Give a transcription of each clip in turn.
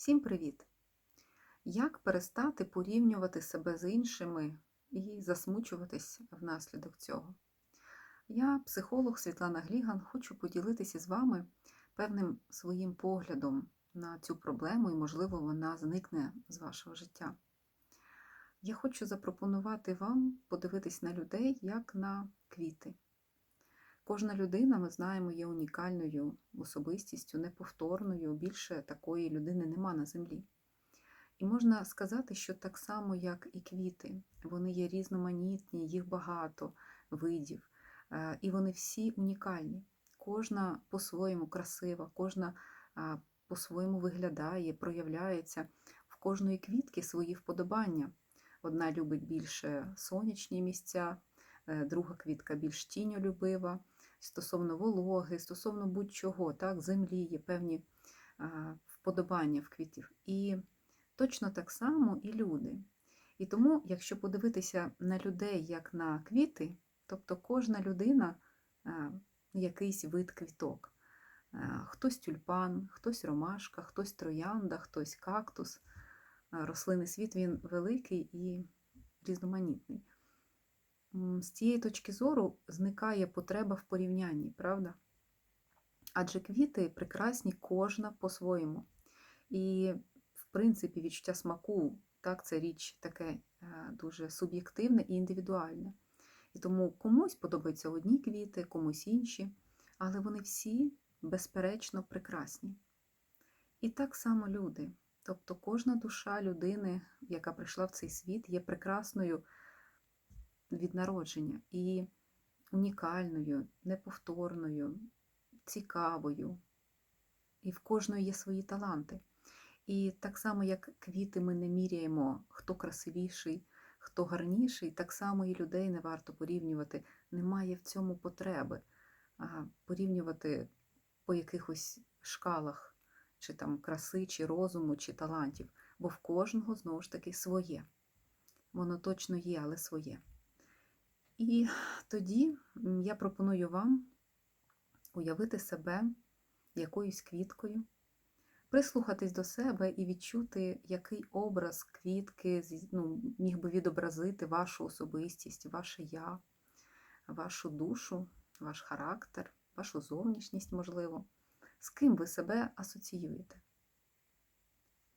Всім привіт! Як перестати порівнювати себе з іншими і засмучуватись внаслідок цього? Я, психолог Світлана Гліган, хочу поділитися з вами певним своїм поглядом на цю проблему, і, можливо, вона зникне з вашого життя. Я хочу запропонувати вам подивитись на людей як на квіти. Кожна людина, ми знаємо, є унікальною особистістю, неповторною. Більше такої людини нема на землі. І можна сказати, що так само, як і квіти, вони є різноманітні, їх багато видів, е, і вони всі унікальні. Кожна по-своєму красива, кожна по-своєму виглядає, проявляється в кожної квітки свої вподобання. Одна любить більше сонячні місця, е, друга квітка більш тіньолюбива, стосовно вологи, стосовно будь-чого, так, землі є певні вподобання в квітів. І точно так само і люди. І тому, якщо подивитися на людей як на квіти, тобто кожна людина якийсь вид квіток. Хтось тюльпан, хтось ромашка, хтось троянда, хтось кактус. Рослинний світ він великий і різноманітний. З цієї точки зору зникає потреба в порівнянні, правда? Адже квіти прекрасні кожна по-своєму. І, в принципі, відчуття смаку, так, це річ таке дуже суб'єктивне і індивідуальне. І тому комусь подобаються одні квіти, комусь інші, але вони всі, безперечно, прекрасні. І так само люди. Тобто кожна душа людини, яка прийшла в цей світ, є прекрасною від народження і унікальною, неповторною, цікавою. І в кожної є свої таланти. І так само, як квіти, ми не міряємо, хто красивіший, хто гарніший, так само і людей не варто порівнювати. Немає в цьому потреби порівнювати по якихось шкалах, чи там краси, чи розуму, чи талантів, бо в кожного знову ж таки своє. Воно точно є, але своє. І тоді я пропоную вам уявити себе якоюсь квіткою, прислухатись до себе і відчути, який образ квітки ну, міг би відобразити вашу особистість, ваше я, вашу душу, ваш характер, вашу зовнішність, можливо, з ким ви себе асоціюєте.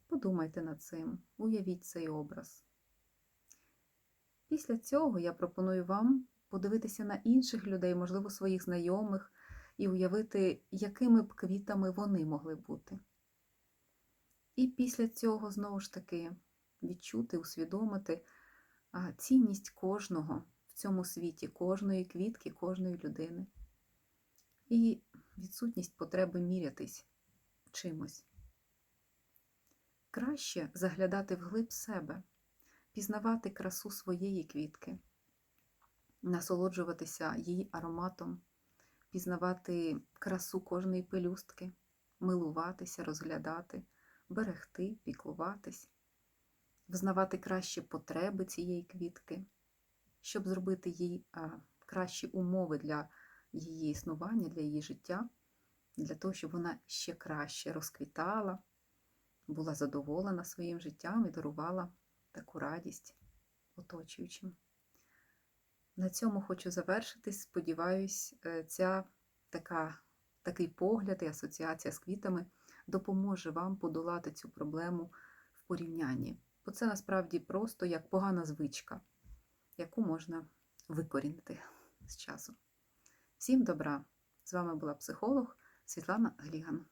Подумайте над цим, уявіть цей образ. Після цього я пропоную вам подивитися на інших людей, можливо, своїх знайомих, і уявити, якими б квітами вони могли бути. І після цього, знову ж таки, відчути, усвідомити цінність кожного в цьому світі, кожної квітки, кожної людини. І відсутність потреби мірятись чимось. Краще заглядати вглиб себе пізнавати красу своєї квітки, насолоджуватися її ароматом, пізнавати красу кожної пелюстки, милуватися, розглядати, берегти, піклуватись, взнавати кращі потреби цієї квітки, щоб зробити їй кращі умови для її існування, для її життя, для того, щоб вона ще краще розквітала, була задоволена своїм життям і дарувала таку радість оточуючим. На цьому хочу завершитись. Сподіваюсь, е, ця така, такий погляд і асоціація з квітами допоможе вам подолати цю проблему в порівнянні. Бо це насправді просто як погана звичка, яку можна викорінити з часом. Всім добра! З вами була психолог Світлана Гліган.